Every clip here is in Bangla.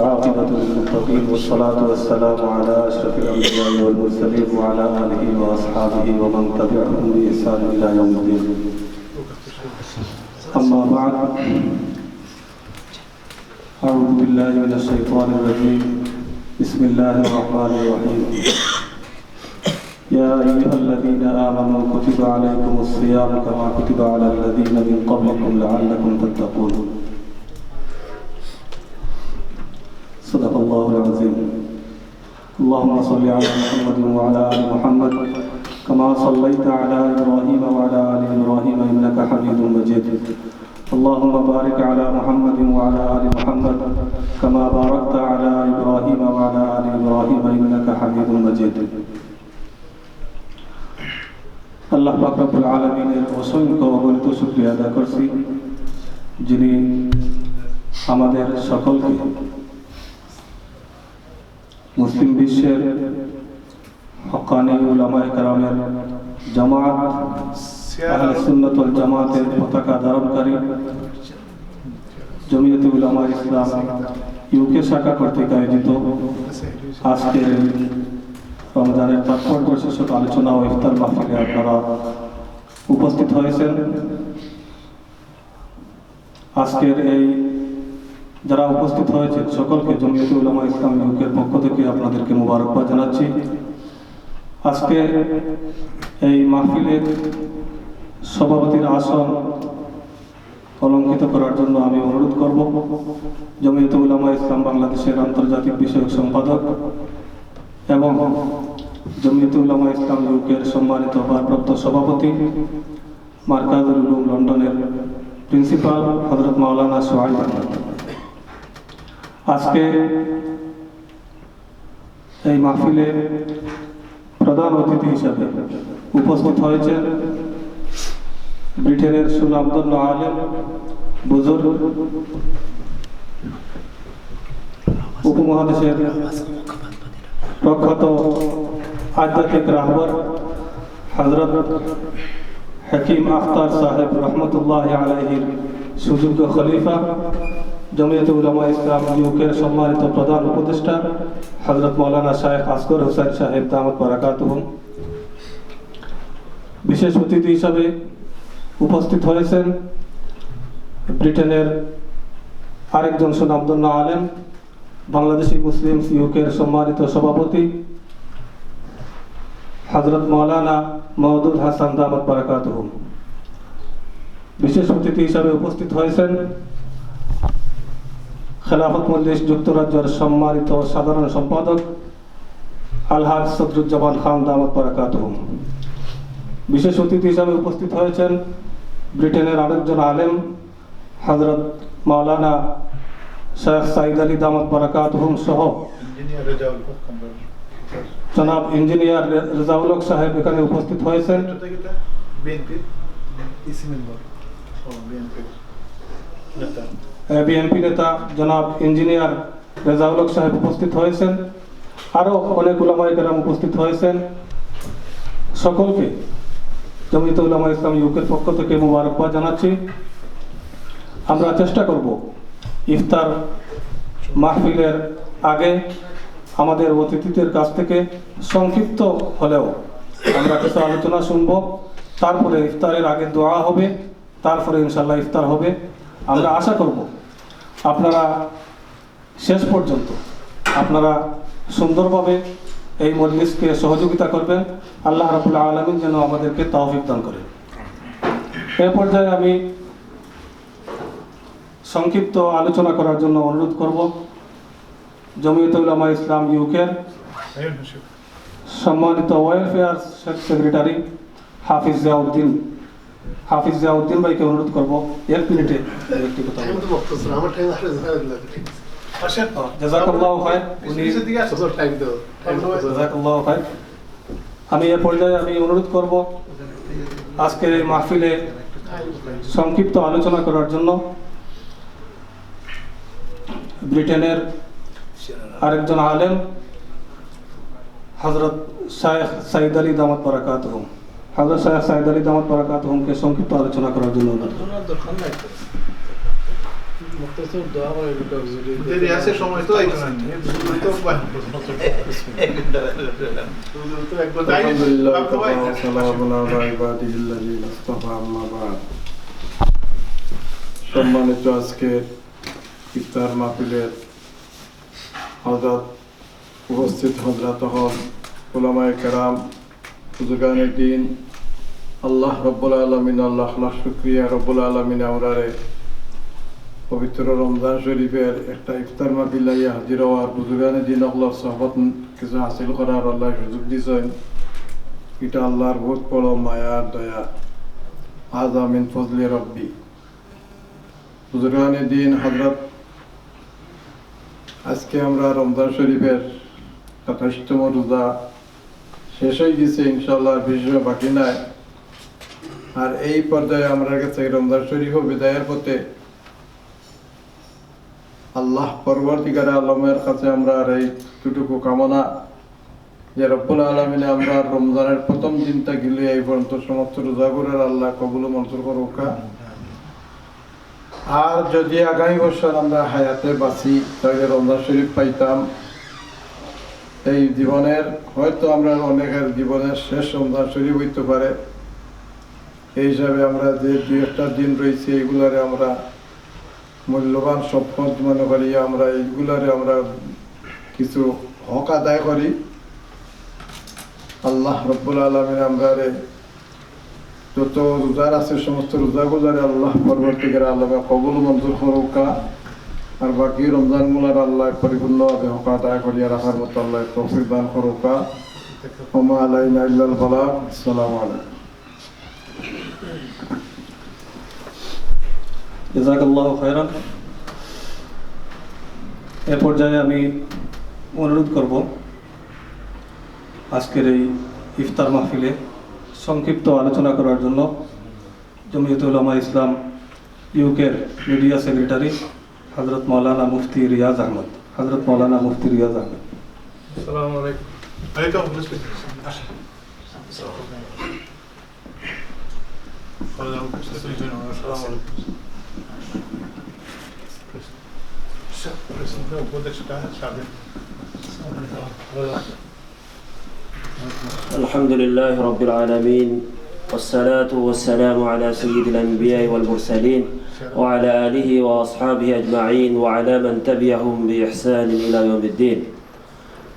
والعاقبة للمتقين والصلاة والسلام على أشرف الأنبياء والمرسلين وعلى آله وأصحابه ومن تبعهم بإحسان إلى يوم الدين. أما بعد أعوذ بالله من الشيطان الرجيم. بسم الله الرحمن الرحيم. يا أيها الذين آمنوا كتب عليكم الصيام كما كتب على الذين من قبلكم لعلكم تتقون. صدق الله العظيم اللهم صل على محمد وعلى آل محمد كما صليت على إبراهيم وعلى آل إبراهيم إنك حميد مجيد اللهم بارك على محمد وعلى آل محمد كما باركت على إبراهيم وعلى آل إبراهيم إنك حميد مجيد আল্লাহ পাকরবুল আলমিনের অসংখ্য অগণিত শুক্রিয়া আদায় করছি যিনি আমাদের সকলকে মুসলিম বিশ্বের হকানি উলামায়ে কারামের জামাত সুন্নাত জামাতের পতাকা ধারণকারী জমিয়তে উলামা ইসলাম ইউকে শাখা কর্তৃক আয়োজিত আজকের রমজানের তাৎপর্য শীর্ষক আলোচনা ও ইফতার মাহফিলে আপনারা উপস্থিত হয়েছেন। আজকের এই যারা উপস্থিত হয়েছে, সকলকে জমিয়তে উলামা ইসলাম ইউকের পক্ষ থেকে আপনাদেরকে মোবারকবাদ জানাচ্ছি। আজকে এই মাহফিলের সভাপতির আসন অলঙ্কিত করার জন্য আমি অনুরোধ করব। জমিয়তে উলামা ইসলাম বাংলাদেশের আন্তর্জাতিক বিষয়ক সম্পাদক এবং জমিয়তে উলামা ইসলাম ইউকের সম্মানিত ভারপ্রাপ্ত সভাপতি মার্কাজুল লন্ডনের প্রিন্সিপাল হজরত মাওলানা সোহাইব আজকে এই মাহফিলে প্রধান অতিথি হিসাবে উপস্থিত হয়েছেন ব্রিটেনের সুনামদন্য আলেম বুজুর্গ, উপমহাদেশের প্রখ্যাত আধ্যাত্মিক রাহবর হজরত হাকিম আখতার সাহেব রহমতুল্লাহ আলাইহির সুযোগ্য খলিফা জমিয়ত উলামা ইসলাম ইউকের সম্মানিত প্রধান উপদেষ্টা হজরত মৌলানা শাহেখ আসগর হোসেন সাহেব দামত বারাকাত বিশেষ অতিথি হিসাবে উপস্থিত হয়েছেন ব্রিটেনের আরেকজন সুনামদন্য আলেম, বাংলাদেশি মুসলিম ইউকের সম্মানিত সভাপতি হজরত মৌলানা মহদুদ হাসান দামত বারাকাত বিশেষ অতিথি হিসাবে উপস্থিত হয়েছেন খেলাফত মজলিস যুক্তরাজ্যের সম্মানিত সাধারণ সম্পাদক আলহাজ সদরুজ্জামান খান দামত বারাকাত বিশেষ অতিথি হিসাবে উপস্থিত হয়েছেন ব্রিটেনের আরেকজন আলেম হজরত মাওলানা শেখ সাইদ আলী দামত বারাকাত সহ জনাব ইঞ্জিনিয়ার রেজাউল হক সাহেব এখানে উপস্থিত হয়েছেন। বিএনপির? বিএনপি নেতা জনাব ইঞ্জিনিয়ার রেজাউল সাহেব উপস্থিত হয়েছেন। আরও অনেক উলামাই কেরাম উপস্থিত হয়েছেন। সকলকে জমিয়ত উলামা ইসলাম ইউকের পক্ষ থেকে মুবারকবাদ জানাচ্ছি। আমরা চেষ্টা করব ইফতার মাহফিলের আগে আমাদের অতিথিদের কাছ থেকে সংক্ষিপ্ত হলেও আমরা কিছু আলোচনা শুনব। তারপরে ইফতারের আগে দোয়া হবে, তারপরে ইনশাল্লাহ ইফতার হবে। আমরা আশা করব আপনারা শেষ পর্যন্ত আপনারা সুন্দরভাবে এই মজলিসকে সহযোগিতা করবেন। আল্লাহ রাবুল্লাহ আলমিন যেন আমাদেরকে তৌফিক দান করেন। এ পর্যায়ে আমি সংক্ষিপ্ত আলোচনা করার জন্য অনুরোধ করব। জমিয়ত উলামা ইসলাম ইউকের সম্মানিত ওয়েলফেয়ার সেক্রেটারি হাফিজ জিয়াউদ্দিন হাফিজ জিয়াউদ্দিন ভাইকে অনুরোধ করব এক মিনিটে একটি কথা আমি এ পর্যায়ে আমি অনুরোধ করব আজকের এই মাহফিলে সংক্ষিপ্ত আলোচনা করার জন্য ব্রিটেনের আরেকজন আলেম হজরত শায়েখ সাইদ আলী দামত বারাকাত হুম হাজার সাহেব আলী বারাকাত হোমকে সংক্ষিপ্ত আলোচনা করার জন্য অনুরোধ সম্মানিত আজকে ইফতার মাহফিলের হজরত উপস্থিত হজরত হন ওলামায় কেরাম বুজুগানে দিন, আল্লাহ রব্বুল আলমিন আল্লাহ লাখ শুক্রিয়া রব্বুল আলমিন, আমরারে পবিত্র রমজান শরীফের একটা ইফতার মাহফিলাইয়া হাজির হওয়ার বুজুগানে দিন আল্লাহ সহবত কিছু হাসিল করার আল্লাহ সুযোগ দিয়েছেন এটা আল্লাহর বহুত বড় মায়ার দয়া। আজ আমিন ফজলে রব্বি। বুজুরগানে দিন হজরত আজকে আমরা রমজান শরীফের সাতাশতম রোজা শেষ হয়ে গেছে ইনশাল্লাহ আর বেশি সময় বাকি নাই। আর এই পর্যায়ে আমরা কাছে রমজান শরীফ বিদায়ের পথে আল্লাহ পরবর্তীকার আলমের কাছে আমরা আর এই দুটুকু কামনা যে রব্বুল আলমিনে আমরা রমজানের প্রথম দিনটা গেলে এই পর্যন্ত সমস্ত রোজাগুরের আল্লাহ কবুল মঞ্জুর করুকা আর যদি আগামী বছর আমরা হায়াতে বাঁচি, তাহলে রমজান শরীফ পাইতাম এই জীবনের, হয়তো আমরা অনেকের জীবনের শেষ রমজান শরীফ হইতে পারে। এই হিসাবে আমরা যে দু একটা দিন রয়েছে, এইগুলারে আমরা মূল্যবান সম্পদ মনে করি, আমরা এইগুলারে আমরা কিছু হক আদায় করি। আল্লাহ রব্বুল আলমিন আমরা যত রোজার আছে, সমস্ত রোজাগুলারে আল্লাহ পরবর্তীকার আল্লাহ কবুল মঞ্জুর করুকা। আর বাকি রমজানগুলার আল্লাহ পরিপূর্ণভাবে হক আদায় করিয়া রাখার মতো আল্লাহ তৌফিক দান করুকা ওমা আলাইনা ইল্লাল আলাইকুম। এ পর্যায়ে আমি অনুরোধ করব, আজকের এই ইফতার মাহফিলে সংক্ষিপ্ত আলোচনা করার জন্য। জমিয়ত উলামা ইসলাম ইউকের মিডিয়া সেক্রেটারি حضرت مولانا مفتي رياض احمد. حضرت مولانا مفتي رياض احمد. السلام عليكم عليكم الحمد لله رب العالمين. والصلاة والسلام على سيد الأنبياء والمرسلين وعلى آله وأصحابه أجمعين وعلى من تبعهم بإحسان إلى يوم الدين.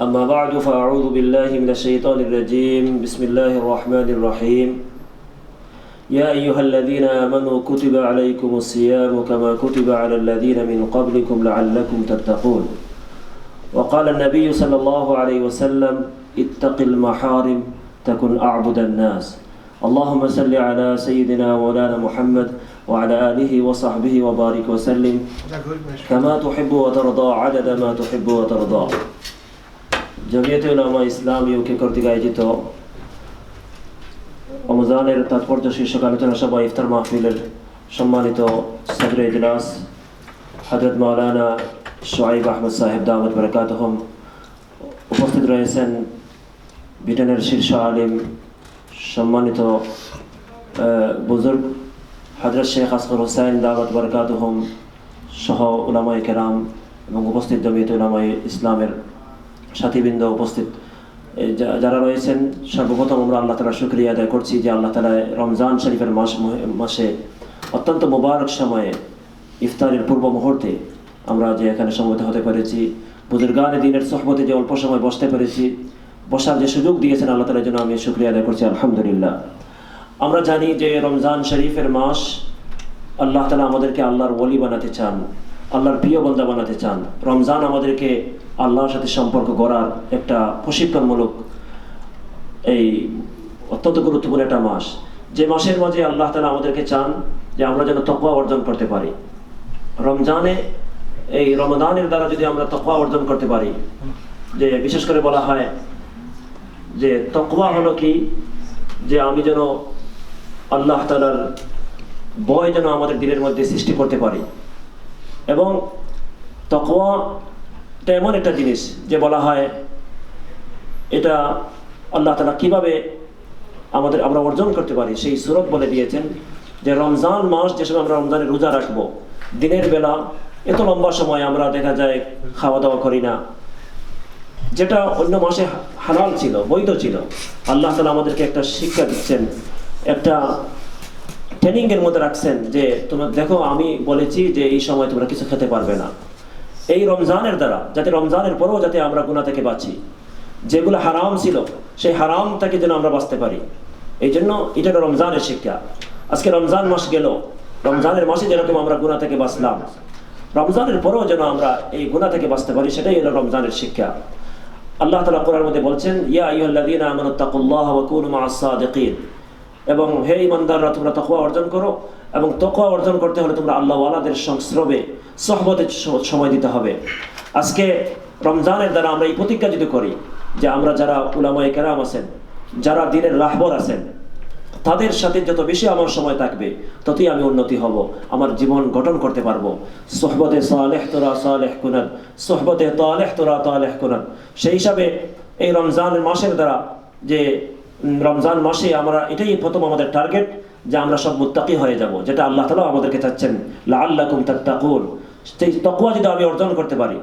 أما بعد فأعوذ بالله من الشيطان الرجيم. بسم الله الرحمن الرحيم. يا أيها الذين آمنوا كتب عليكم الصيام كما كتب على الذين من قبلكم لعلكم تتقون. وقال النبي صلى الله عليه وسلم اتق المحارم تكن أعبد الناس. اللهم صل على سيدنا مولانا محمد وعلى آله وصحبه وبارك وسلم كما تحب وترضى عدد ما تحب وترضى জমিয়তে উলামা ইসলাম ইউকে কর্তৃক আয়োজিত রমজানের তাৎপর্য শীর্ষক আলোচনা সভা ইফতার মাহফিলের সম্মানিত সদর ইজলাস হজরত মাওলানা শোয়াইব আহমদ সাহেব দামদ বরকাতহম উপস্থিত রয়েছেন ব্রিটেনের শীর্ষ আলিম সম্মানিত বুজুর্গ হজরত শেখ আসগর হোসেন, দাওয়াত বরকাত হোম সহ উলামাই কেরাম এবং উপস্থিত জমিয়ত উলামাই ইসলামের সাথীবৃন্দ উপস্থিত। যারা রয়েছেন, সর্বপ্রথম আমরা আল্লাহ তালা শুক্রিয়া আদায় করছি যে আল্লাহ তালা রমজান শরীফের মাস মাসে অত্যন্ত মোবারক সময়ে ইফতারের পূর্ব মুহূর্তে আমরা যে এখানে সমবেত হতে পেরেছি বুজুর্গানে দিনের সহবতে যে অল্প সময় বসতে পেরেছি বসার যে সুযোগ দিয়েছেন আল্লাহ তালার জন্য আমি শুক্রিয়া আদায় করছি, আলহামদুলিল্লাহ। আমরা জানি যে রমজান শরীফের মাস আল্লাহ তালা আমাদেরকে আল্লাহর ওলি বানাতে চান, আল্লাহর প্রিয় বন্দা বানাতে চান। রমজান আমাদেরকে আল্লাহর সাথে সম্পর্ক গড়ার একটা প্রশিক্ষণমূলক এই অত্যন্ত গুরুত্বপূর্ণ একটা মাস। যে মাসের মাঝে আল্লাহ তালা আমাদেরকে চান যে আমরা যেন তকওয়া অর্জন করতে পারি। রমজানে এই রমজানের দ্বারা যদি আমরা তকওয়া অর্জন করতে পারি, যে বিশেষ করে বলা হয় যে তকওয়া হলো কি? যে আমি যেন আল্লাহ তালার ভয় যেন আমাদের দিনের মধ্যে সৃষ্টি করতে পারি। এবং তকওয়া এটা এমন একটা জিনিস যে বলা হয়, এটা আল্লাহ তালা কীভাবে আমাদের আমরা অর্জন করতে পারি? সেই সুরত বলে দিয়েছেন যে রমজান মাস যে সময় আমরা রমজানের রোজা রাখব, দিনের বেলা এত লম্বা সময় আমরা দেখা যায় খাওয়া দাওয়া করি না। যেটা অন্য মাসে হালাল ছিল, বৈধ ছিল। আল্লাহ তালা আমাদেরকে একটা শিক্ষা দিচ্ছেন, একটা ট্রেনিং এর মধ্যে রাখছেন যে, তোমরা দেখো, আমি বলেছি যে এই সময় তোমরা কিছু খেতে পারবে না। এই রমজানের দ্বারা, যাতে রমজানের পরেও যাতে আমরা গুণা থেকে বাঁচি, যেগুলো হারাম ছিল, সেই হারাম থেকে যেন আমরা বাঁচতে পারি। এই জন্য এটা রমজানের শিক্ষা। আজকে রমজান মাস গেল, রমজানের মাসে যেরকম আমরা গুণা থেকে বাঁচলাম, রমজানের পরেও যেন আমরা এই গুণা থেকে বাঁচতে পারি, সেটাই হলো রমজানের শিক্ষা। আল্লাহ তালা কোরআন মধ্যে বলছেন, ইয়া আইয়ুহাল্লাযীনা আমানু তাকুল্লাহ ওয়া কুনু মা'আস সাদিকিন। এবং হে ইমানদাররা তোমরা তকওয়া অর্জন করো এবং তকওয়া অর্জন করতে হলে তোমরা আল্লাহ ওয়ালাদের সংস্রবে, সহবতে সময় দিতে হবে। আজকে রমজানের দ্বারা আমরা এই প্রতিজ্ঞা যদি করি যে আমরা যারা উলামায় কেরাম আছেন, যারা দিনের রাহবর আছেন তাদের সাথে যত বেশি আমার সময় থাকবে, ততই আমি উন্নতি হব, আমার জীবন গঠন করতে পারব। সোহবতে সালেহ তোরা, সালেহ কুনান, সোহবতে তালেহ তোরা, তালেহ কুনান। সেই হিসাবে এই রমজান মাসের দ্বারা যে রমজান মাসে আমরা এটাই প্রথম আমাদের টার্গেট, যে আমরা সব মুত্তাকি হয়ে যাব, যেটা আল্লাহ তালা আমাদেরকে চাচ্ছেন, লাআল্লাকুম তাত্তাকুন। সেই তকওয়া যদি আমি অর্জন করতে পারি,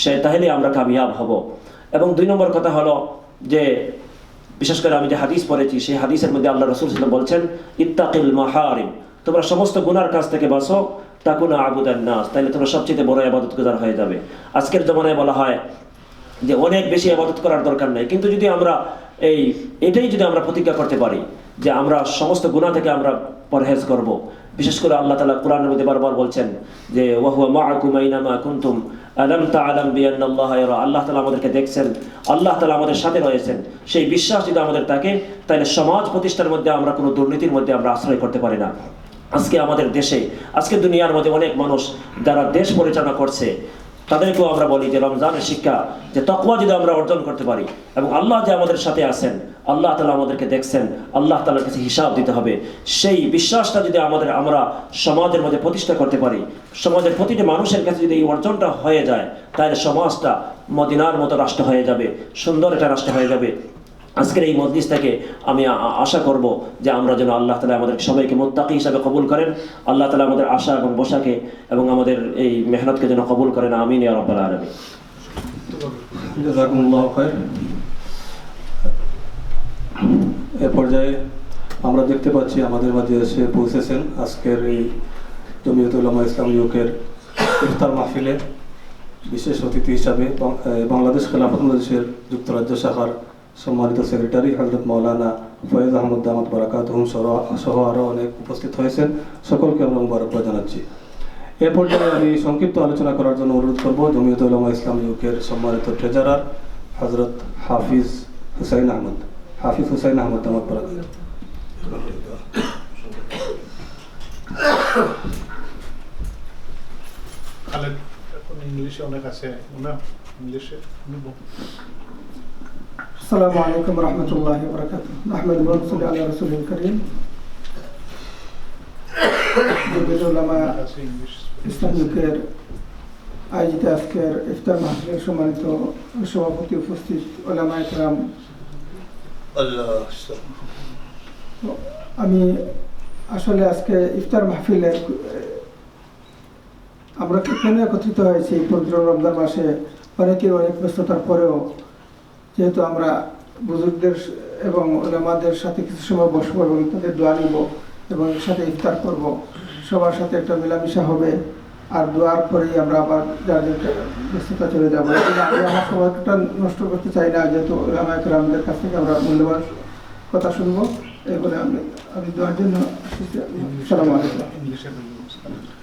সে তাহলে আমরা কামিয়াব হব। এবং দুই নম্বর কথা হলো যে বিশেষ করে আমি যে হাদিস পড়েছি, সেই হাদিসের মধ্যে আল্লাহ রসুল সাল্লাম বলছেন, ইত্তাকিল মাহারিম। তোমরা সমস্ত গুনার কাছ থেকে বাঁচো। কোনো আবুদার নাস তাহলে তোমরা সবচেয়ে বড় আবাদত গুজার হয়ে যাবে। আজকের জমানায় বলা হয় যে অনেক বেশি আবাদত করার দরকার নাই। কিন্তু যদি আমরা এই, এটাই যদি আমরা প্রতিজ্ঞা করতে পারি যে আমরা সমস্ত গুনাহ থেকে আমরা পরহেজ করব। বিশেষ করে আল্লাহ তালা কোরআনের মধ্যে বারবার বলছেন যে কুনতুম? আল্লাহ তাআলা আমাদেরকে দেখছেন। আল্লাহ তাআলা আমাদের সাথে রয়েছেন। সেই বিশ্বাস যদি আমাদের থাকে, তাহলে সমাজ প্রতিষ্ঠার মধ্যে আমরা কোনো দুর্নীতির মধ্যে আমরা আশ্রয় করতে পারি না। আজকে আমাদের দেশে, আজকে দুনিয়ার মধ্যে অনেক মানুষ যারা দেশ পরিচালনা করছে তাদেরকেও আমরা বলি যে রমজানের শিক্ষা, যে তকওয়া যদি আমরা অর্জন করতে পারি এবং আল্লাহ যে আমাদের সাথে আছেন, আল্লাহ তালা আমাদেরকে দেখছেন, আল্লাহ তালার কাছে হিসাব দিতে হবে। সেই বিশ্বাসটা যদি আমাদের, আমরা সমাজের মধ্যে প্রতিষ্ঠা করতে পারি, সমাজের প্রতিটি মানুষের কাছে যদি এই অর্জনটা হয়ে যায়, তাহলে সমাজটা মদিনার মতো রাষ্ট্র হয়ে যাবে, সুন্দর একটা রাষ্ট্র হয়ে যাবে। আজকের এই মজলিস থেকে আমি আশা করব যে আমরা যেন আল্লাহ তালা আমাদের সবাইকে মোত্তাকি হিসাবে কবুল করেন। আল্লাহ তালা আমাদের আশা এবং বসাকে এবং আমাদের এই মেহনতকে যেন কবুল করেন। আমিন রাব্বাল খায়ের এ পর্যায়ে আমরা দেখতে পাচ্ছি আমাদের মাঝে এসে পৌঁছেছেন আজকের এই জমিয়ত উলামা ইসলাম ইউকের ইফতার মাহফিলে বিশেষ অতিথি হিসাবে বাংলাদেশ খেলাফত মজলিসের যুক্তরাজ্য শাখার সম্মানিত সেক্রেটারি হজরত মৌলানা ফয়েজ আহমদ দামাত বারাকাত হুম সহ আরও অনেক উপস্থিত হয়েছেন। সকলকে আমরা মুবারকবাদ জানাচ্ছি। এ পর্যায়ে আমি সংক্ষিপ্ত আলোচনা করার জন্য অনুরোধ করব, জমিয়ত উলামা ইসলাম ইউকের সম্মানিত ট্রেজারার হজরত হাফিজ হুসাইন আহমদ। হাফিজ হুসাইন আহমদ, দামাত বারাকাত খালেদ এখন ইংলিশে অনেক আছে না ইংলিশে আসসালামু আলাইকুম রহমতুল্লাহ বরকাত আহমেদ রসুল আল্লাহ রসুল করিম। ইসলামিকের আয়োজিত আজকের ইফতার মাহফিলের সম্মানিত সভাপতি উপস্থিত ওলামা ইকরাম আমি আসলে আজকে ইফতার মাহফিলে আমরা কেন একত্রিত হয়েছি পবিত্র রমজান মাসে। অনেকের অনেক ব্যস্ততার পরেও যেহেতু আমরা বুজুর্গদের এবং ওলামাদের সাথে কিছু সময় বসবো এবং তাদের দোয়া নিব এবং একসাথে ইফতার করব, সবার সাথে একটা মেলামেশা হবে। আর দোয়ার পরেই আমরা আবার যার ব্যস্ততা চলে যাব। আমি আমার সময়টা নষ্ট করতে চাই না, যেহেতু একরামদের কাছ থেকে আমরা মূল্যবান কথা শুনব। এই বলে আমি আমি দোয়ার জন্য। সালাম আলাইকুম।